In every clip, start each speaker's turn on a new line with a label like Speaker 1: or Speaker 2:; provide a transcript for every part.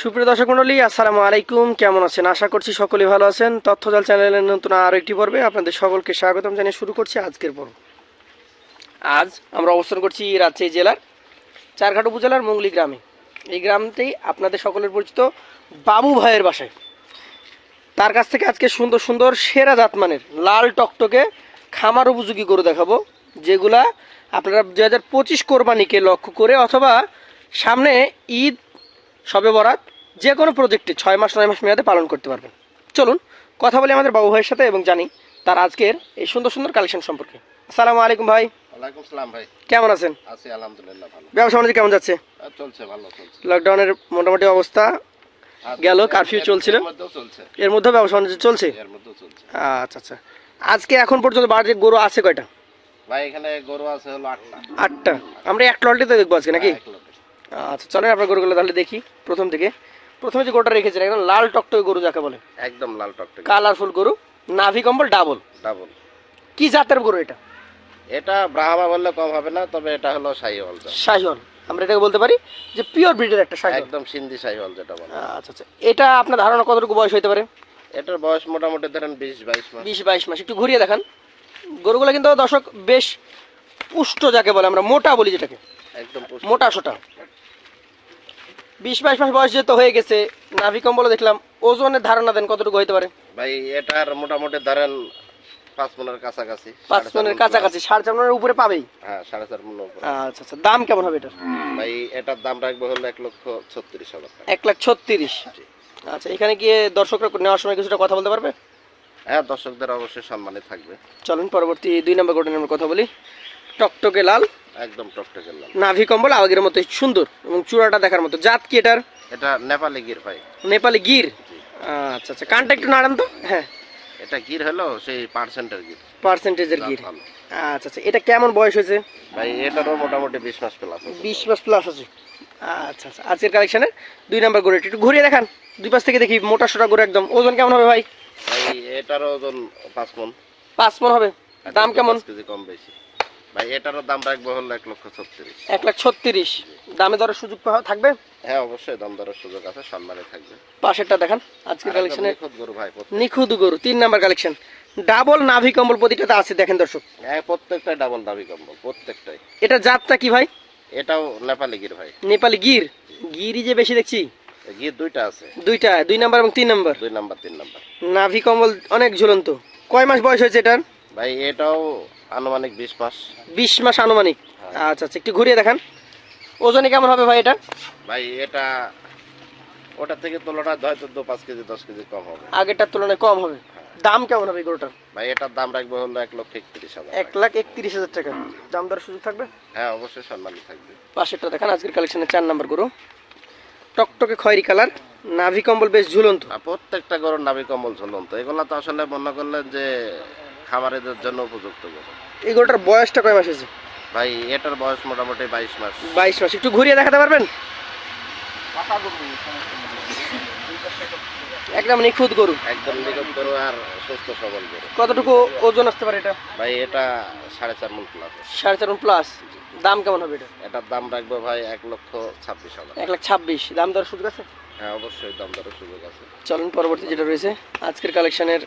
Speaker 1: সুপ্রিয় দর্শক মন্ডলী আসসালামু আলাইকুম। কেমন আছেন? আশা করছি সকলেই ভালো আছেন। তথ্যজাল চ্যানেলের নতুন আরও একটি পর্বে আপনাদের সকলকে স্বাগতম জানিয়ে শুরু করছি আজকের পর্ব। আজ আমরা অবস্থান করছি রাজশাহী জেলার চারঘাট উপজেলার মুঙ্গলি গ্রামে। এই গ্রামতেই আপনাদের সকলের পরিচিত বাবু ভাইয়ের বাসায়। তার কাছ থেকে আজকে সুন্দর সুন্দর, সেরা জাতমানের লাল টকটকে খামার উপযোগী গরু দেখাবো, যেগুলা আপনারা দু হাজার পঁচিশ কোরবানিকে লক্ষ্য করে অথবা সামনে ঈদ সবে বরাত যে কোনো প্রজেক্টে ছয় মাস নয় মাস মেয়াদে পালন করতে পারবেন। চলুন কথা বলি আমাদের বাবু ভাইয়ের সাথে এবং জানি তার আজকের এই সুন্দর সুন্দর কালেকশন সম্পর্কে। আসসালামু আলাইকুম ভাই।
Speaker 2: ওয়ালাইকুম সালাম ভাই।
Speaker 1: কেমন আছেন?
Speaker 2: আছি আলহামদুলিল্লাহ ভালো।
Speaker 1: ব্যবসা বাণিজ্য কেমন যাচ্ছে?
Speaker 2: চলছে ভালো চলছে।
Speaker 1: লকডাউনের মোটামুটি অবস্থা
Speaker 2: আর
Speaker 1: গেল, কারফিউ চলছিল?
Speaker 2: এর মধ্যেও
Speaker 1: মধ্যে ব্যবসা বাণিজ্য চলছে?
Speaker 2: এর মধ্যেও চলছে।
Speaker 1: আচ্ছা আচ্ছা। আজকে এখন পর্যন্ত বাড়িতে গরু আছে কয়টা?
Speaker 2: ভাই এখানে গরু আছে হলো আটটা।
Speaker 1: আটটা। আমরা এক লটে দেখব আজকে নাকি?
Speaker 2: এক লোকের।
Speaker 1: আচ্ছা চলেন আপনার গরুগুলো তাহলে দেখি প্রথম থেকে প্রথমে যে গরুটা রেখেছেন একদম লাল টকটকে গরু যাকে বলে।
Speaker 2: একদম লাল টকটকে
Speaker 1: কালারফুল গরু। নাভি কম্বল ডাবল
Speaker 2: ডাবল
Speaker 1: কি জাতের গরু এটা?
Speaker 2: এটা ব্রাহ্মা বললে কম হবে না তবে এটা হলো শাহিওয়াল।
Speaker 1: শাহিওয়াল। আমরা এটাকে বলতে পারি যে পিওর ব্রিডের একটা শাহিওয়াল।
Speaker 2: একদম সিন্ধি শাহিওয়াল যেটা বলে।
Speaker 1: আচ্ছা আচ্ছা। এটা আপনার ধারণা কতটুকু বয়স হতে পারে?
Speaker 2: এটার বয়স মোটামুটি ধরেন বিশ বাইশ মাস।
Speaker 1: বিশ বাইশ মাস। একটু ঘুরিয়ে দেখান। গরুগুলো কিন্তু দর্শক বেশ পুষ্ট যাকে বলে আমরা মোটা বলি যেটাকে।
Speaker 2: একদম পুষ্ট।
Speaker 1: মোটা সোটা। বিশ বাইশ মাস বয়স যেহেতু হয়ে গেছে নাভি কম্বল দেখলাম ওজনের ধারণা দেন কতটুকু হতে পারে?
Speaker 2: ভাই এটার মোটামুটি ধরেন পাঁচ মনের কাছাকাছি
Speaker 1: পাঁচ মনের কাছাকাছি সাড়ে চার মনের উপরে পাবেই?
Speaker 2: হ্যাঁ সাড়ে চার মনের উপরে।
Speaker 1: আচ্ছা আচ্ছা দাম কেমন হবে এটার?
Speaker 2: ভাই এটার দাম রাখব হলো এক লক্ষ ছত্রিশ হাজার
Speaker 1: এক লাখ ছত্রিশ? আচ্ছা এখানে গিয়ে দর্শকরা নেওয়ার সময় কিছুটা কথা বলতে পারবে?
Speaker 2: হ্যাঁ দর্শকদের অবশ্যই সম্মানে থাকবে।
Speaker 1: চলুন পরবর্তী দুই নম্বর গোটা নম্বর কথা বলি। টকটকে লাল।
Speaker 2: একদম টকটকে লাল।
Speaker 1: নাভি কম্বল আগের মতো সুন্দর এবং চূড়াটা দেখার মতো। জাত কি এটার?
Speaker 2: এটা নেপালি গির ভাই।
Speaker 1: নেপালি গির? আচ্ছা আচ্ছা। কানটা একটু নাড়ান তো। হ্যাঁ।
Speaker 2: এটা গির হলো সেই পার্সেন্টের গির।
Speaker 1: পার্সেন্টেজের গির। আচ্ছা আচ্ছা। এটা কেমন বয়স হয়েছে?
Speaker 2: ভাই এটারও মোটামুটি বিশ মাস প্লাস আছে।
Speaker 1: বিশ মাস প্লাস আছে। আচ্ছা আচ্ছা। আজকের কালেকশনের দুই নাম্বার গরু। একটু ঘুরিয়ে দেখান। দুই পাশ থেকে দেখি মোটা সোটা গরু একদম। ওজন কেমন হবে ভাই?
Speaker 2: ভাই এটার ওজন পাঁচ মন।
Speaker 1: পাঁচ মন হবে। দাম কেমন?
Speaker 2: কেজি কম বেশি। ভাই এটারও দাম রাখব হলো এক লক্ষ ছত্রিশ।
Speaker 1: এক লাখ ছত্রিশ। দামে দরের সুযোগ থাকবে?
Speaker 2: হ্যাঁ অবশ্যই দাম দরের সুযোগ আছে সম্মানে থাকবে।
Speaker 1: পাশেরটা দেখান আজকের কালেকশনে
Speaker 2: নিখুঁত গরু ভাই
Speaker 1: নিখুঁত গরু তিন নাম্বার কালেকশন ডাবল নাভি কম্বল প্রতিটাতে আছে দেখেন দর্শক।
Speaker 2: হ্যাঁ প্রত্যেকটাই ডাবল দাবি কম্বল প্রত্যেকটাই।
Speaker 1: এটা জাতটা কি ভাই?
Speaker 2: এটাও নেপালি গির ভাই।
Speaker 1: নেপালি গির? গিরই যে বেশি দেখছি?
Speaker 2: গির দুইটা আছে।
Speaker 1: দুইটা দুই নাম্বার এবং তিন নাম্বার?
Speaker 2: দুই নাম্বার তিন নাম্বার।
Speaker 1: নাভি কম্বল অনেক ঝুলন্ত। কয় মাস বয়স হয়েছে এটার?
Speaker 2: ভাই এটাও আনুমানিক বিশ মাস।
Speaker 1: বিশ মাস আনুমানিক? আচ্ছা আচ্ছা একটু ঘুরিয়ে দেখান। ওজনে কেমন হবে ভাই এটা?
Speaker 2: ভাই এটা ওটা থেকে তুলনা হয়তো দু পাঁচ কেজি দশ কেজি কম হবে।
Speaker 1: আগেরটার তুলনায় কম হবে? দাম কেমন হবে গরুটার?
Speaker 2: ভাই এটার দাম রাখব হলো এক লক্ষ একত্রিশ হাজার
Speaker 1: এক লাখ একত্রিশ হাজার টাকা। দাম দর সুযোগ থাকবে?
Speaker 2: হ্যাঁ অবশ্যই সম্মানী থাকবে।
Speaker 1: পাশেরটা দেখান আজকের কালেকশনের চার নাম্বার গরু। টকটকে খয়েরি কালার নাভি কম্বল বেশ ঝুলন্ত।
Speaker 2: প্রত্যেকটা গরুর নাবি কম্বল ঝুলন্ত। এগুলো তো আসলে মনে করলেন যে খামারিদের জন্য উপযুক্ত গরু
Speaker 1: এই গরুটার বয়সটা কয় মাস হয়েছে?
Speaker 2: ভাই এটার বয়স মোটামুটি বাইশ মাস।
Speaker 1: বাইশ মাস। একটু ঘুরিয়ে দেখাতে পারবেন? একদম নিখুঁত গরু।
Speaker 2: একদম নিখুঁত গরু আর সুস্থ সবল গরু।
Speaker 1: কতটুকু ওজন আসতে পারে এটা?
Speaker 2: ভাই এটা সাড়ে চার মন প্লাস
Speaker 1: সাড়ে চার মন প্লাস দাম কেমন হবে এটা?
Speaker 2: এটার দাম রাখব ভাই এক লক্ষ ছাব্বিশ হাজার।
Speaker 1: এক লাখ ছাব্বিশ। দাম দর সুযোগ আছে?
Speaker 2: হ্যাঁ অবশ্যই দাম দরের সুযোগ আছে।
Speaker 1: চলুন পরবর্তী যেটা রয়েছে আজকের কালেকশনের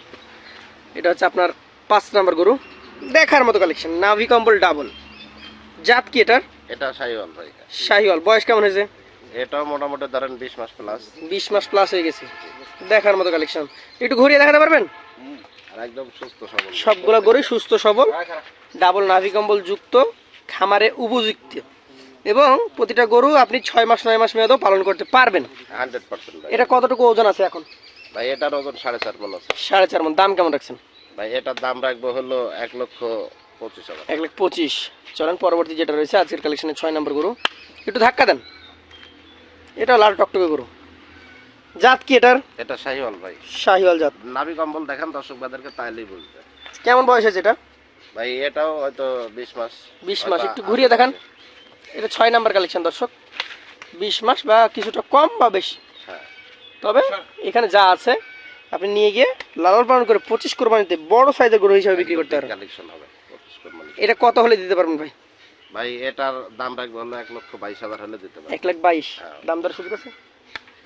Speaker 1: এটা হচ্ছে আপনার পাঁচ নাম্বার গরু দেখার মতো কালেকশন নাভি কম্বল ডাবল জাত কি এটার?
Speaker 2: এটা সাইওয়াল ভাই।
Speaker 1: শাহিওয়াল বয়স কেমন হয়েছে?
Speaker 2: এটাও মোটামুটি ধরেন বিশ মাস প্লাস
Speaker 1: বিশ মাস প্লাস হয়ে গেছে। দেখার মতো কালেকশন একটু ঘুরিয়ে দেখাতে পারবেন?
Speaker 2: আর একদম সুস্থ সবল।
Speaker 1: সবগুলো গরুই সুস্থ সবল। ডাবল নাভি কম্বল যুক্ত খামারে উপযুক্ত। এবং প্রতিটা গরু আপনি ছয় মাস নয় মাস মেয়াদেও পালন করতে পারবেন।
Speaker 2: হান্ড্রেড পার্সেন্ট
Speaker 1: এটা কতটুকু ওজন আছে এখন?
Speaker 2: ভাই এটার ওজন সাড়ে চার মন আছে।
Speaker 1: সাড়ে চার মন। দাম কেমন রাখছেন?
Speaker 2: ভাই এটার দাম রাখব হলো এক লক্ষ পঁচিশ হাজার।
Speaker 1: এক লাখ পঁচিশ। চলেন পরবর্তী যেটা রয়েছে আজকের কালেকশনের ছয় নম্বর গরু। একটু ধাক্কা দেন। এটা লাল টকটকে গরু। জাত কি এটার?
Speaker 2: এটা শাহিওয়াল ভাই।
Speaker 1: শাহিওয়াল জাত।
Speaker 2: নাভি কম্বল দেখান দর্শক বাদেরকে তাইলেই বুঝবে
Speaker 1: কেমন বয়স হয়েছে এটা?
Speaker 2: ভাই এটাও হয়তো বিশ মাস।
Speaker 1: বিশ মাস একটু ঘুরিয়ে দেখান। এটা ছয় নাম্বার কালেকশন দর্শক। বিশ মাস বা কিছুটা কম বা বেশি।
Speaker 2: হ্যাঁ।
Speaker 1: তবে এখানে যা আছে আপনি নিয়ে গিয়ে লালন পালন করে পঁচিশ কোরবানিতে বড় সাইজের গরু হিসাবে বিক্রি করতে পারবেন।
Speaker 2: কালেকশন হবে
Speaker 1: এটা কত হলে দিতে পারবেন ভাই?
Speaker 2: ভাই এটার দাম রাখব হলো এক লক্ষ বাইশ হাজার হলে দিতে পারব।
Speaker 1: এক লাখ বাইশ।
Speaker 2: হ্যাঁ।
Speaker 1: দাম দর সুযোগ আছে?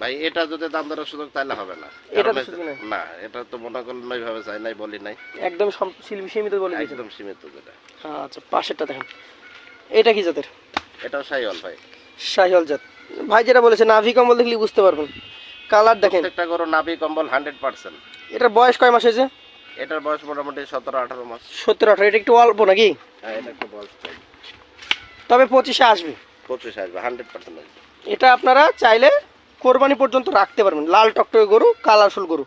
Speaker 2: ভাই এটা যদি দাম দরের সুযোগ তাহলে হবে না।
Speaker 1: এটা।
Speaker 2: না এটা তো মনে করলেন ওইভাবে চাই নাই বলি নাই।
Speaker 1: একদম সীমিত বলে
Speaker 2: একদম সীমিত যেটা।
Speaker 1: আচ্ছা পাশেরটা দেখেন। এটা কি জাতের?
Speaker 2: এটাও সাইওয়াল ভাই।
Speaker 1: শাহিওয়াল জাত। ভাই যেটা বলেছে নাভি কম্বল দেখলে বুঝতে পারবেন। কালার দেখেন।
Speaker 2: প্রত্যেকটা গরু নাভি কম্বল হান্ড্রেড পার্সেন্ট
Speaker 1: এটার বয়স কয় মাস হয়েছে?
Speaker 2: এটার বয়স মোটামুটি সতেরো আঠারো মাস।
Speaker 1: সত্তর আঠারো এটা একটু অল্প নাকি?
Speaker 2: হ্যাঁ এটা একটু বয়স
Speaker 1: তবে পঁচিশে আসবে।
Speaker 2: পঁচিশ আসবে হান্ড্রেড পার্সেন্ট আসবে।
Speaker 1: এটা আপনারা চাইলে কোরবানি পর্যন্ত রাখতে পারবেন। লাল টকটকে গরু কালারফুল গরু।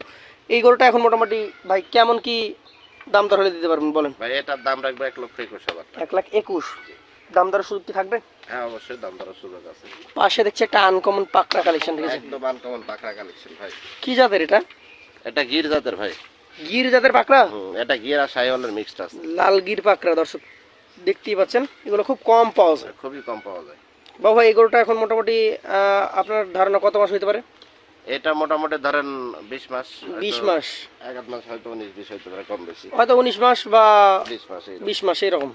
Speaker 1: এই গরুটা এখন মোটামুটি ভাই কেমন কি দাম দর হলে দিতে পারবেন বলেন?
Speaker 2: ভাই এটার দাম রাখবে এক লক্ষ একুশ হাজার
Speaker 1: এক লাখ একুশ। দাম দরের সুযোগ কি থাকবে?
Speaker 2: হ্যাঁ অবশ্যই দাম দরের সুযোগ আছে।
Speaker 1: পাশে দেখছি একটা আনকমন পাকড়া কালেকশন
Speaker 2: একদম আনকমন পাকড়া কালেকশন ভাই।
Speaker 1: কি জাতের এটা?
Speaker 2: এটা গির জাতের ভাই।
Speaker 1: গির জাতের পাকড়া?
Speaker 2: এটা গির আর সাইওয়ালের মিক্সড আছে।
Speaker 1: লাল গির পাকড়া দর্শক দেখতেই পাচ্ছেন। এগুলো খুব কম পাওয়া যায়।
Speaker 2: খুবই কম পাওয়া যায়।
Speaker 1: বাবা এই গরুটা এখন মোটামুটি আপনার ধারণা কত মাস হইতে পারে?
Speaker 2: এটা মোটামুটি ধরেন বিশ মাস
Speaker 1: বিশ
Speaker 2: হয়তো
Speaker 1: মাস।
Speaker 2: এক আধ মাস হয়তো উনিশ বিশ হইতে পারে কম বেশি।
Speaker 1: হয়তো উনিশ মাস বা
Speaker 2: বিশ মাস এই
Speaker 1: বিশ মাস এরকম।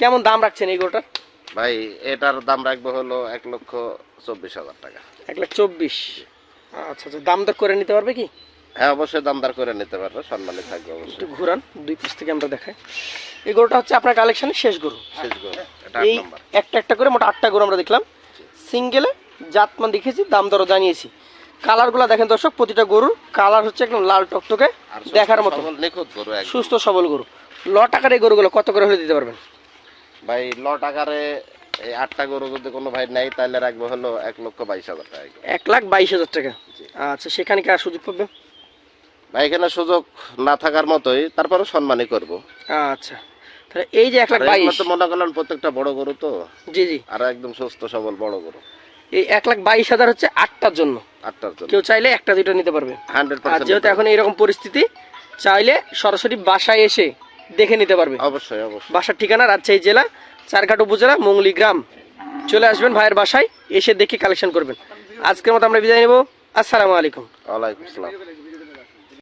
Speaker 1: কেমন দাম রাখছেন এই গরুটার?
Speaker 2: ভাই এটার দাম রাখব হলো এক লক্ষ চব্বিশ হাজার টাকা।
Speaker 1: এক লাখ চব্বিশ। আচ্ছা আচ্ছা দাম দর করে নিতে পারবে কি?
Speaker 2: হ্যাঁ অবশ্যই দামদার করে নিতে পারবে সম্মানে থাকবে
Speaker 1: একটু ঘুরান দুই পাশ থেকে আমরা দেখাই। এই গরুটা হচ্ছে আপনার কালেকশনের শেষ গরু।
Speaker 2: শেষ গরু এটা
Speaker 1: এই একটা একটা করে মোট আটটা গরু আমরা দেখলাম। সিঙ্গেলে জাতমান দেখেছি দাম দরও জানিয়েছি। কালারগুলো দেখেন দর্শক প্রতিটা গরুর কালার হচ্ছে একদম লাল টকটকে দেখার মতো। সুস্থ সবল গরু। ল টাকার এই গরুগুলো কত করে হলে দিতে পারবেন?
Speaker 2: ভাই লট আকারে এই আটটা গরু যদি কোনো ভাই নেয় তাহলে রাখব হলো এক লক্ষ বাইশ হাজার টাকা।
Speaker 1: এক লাখ বাইশ হাজার টাকা? আচ্ছা সেখানে কি আর সুযোগ পাবে?
Speaker 2: ভাই এখানে সুযোগ না থাকার মতোই তারপরে সম্মানই করব।
Speaker 1: আচ্ছা তাহলে এই যে এক লাখ বাইশ।
Speaker 2: মনে করলেন প্রত্যেকটা বড় গরু তো?
Speaker 1: জি জি।
Speaker 2: আর একদম সুস্থ সবল বড় গরু।
Speaker 1: এই এক লাখ বাইশ হাজার হচ্ছে আটটার জন্য।
Speaker 2: আটটার জন্য।
Speaker 1: কেউ চাইলে একটা দুটো নিতে পারবে।
Speaker 2: হান্ড্রেড
Speaker 1: যেহেতু এখন এইরকম পরিস্থিতি চাইলে সরাসরি বাসায় এসে দেখে নিতে পারবে।
Speaker 2: অবশ্যই অবশ্যই।
Speaker 1: বাসার ঠিকানা রাজশাহী জেলা চারঘাট উপজেলা মঙ্গলি গ্রাম। চলে আসবেন ভাইয়ের বাসায় এসে দেখে কালেকশন করবেন। আজকের মতো আমরা বিদায় নেব। আসসালামু আলাইকুম।
Speaker 2: ওয়ালাইকুম আসসালাম।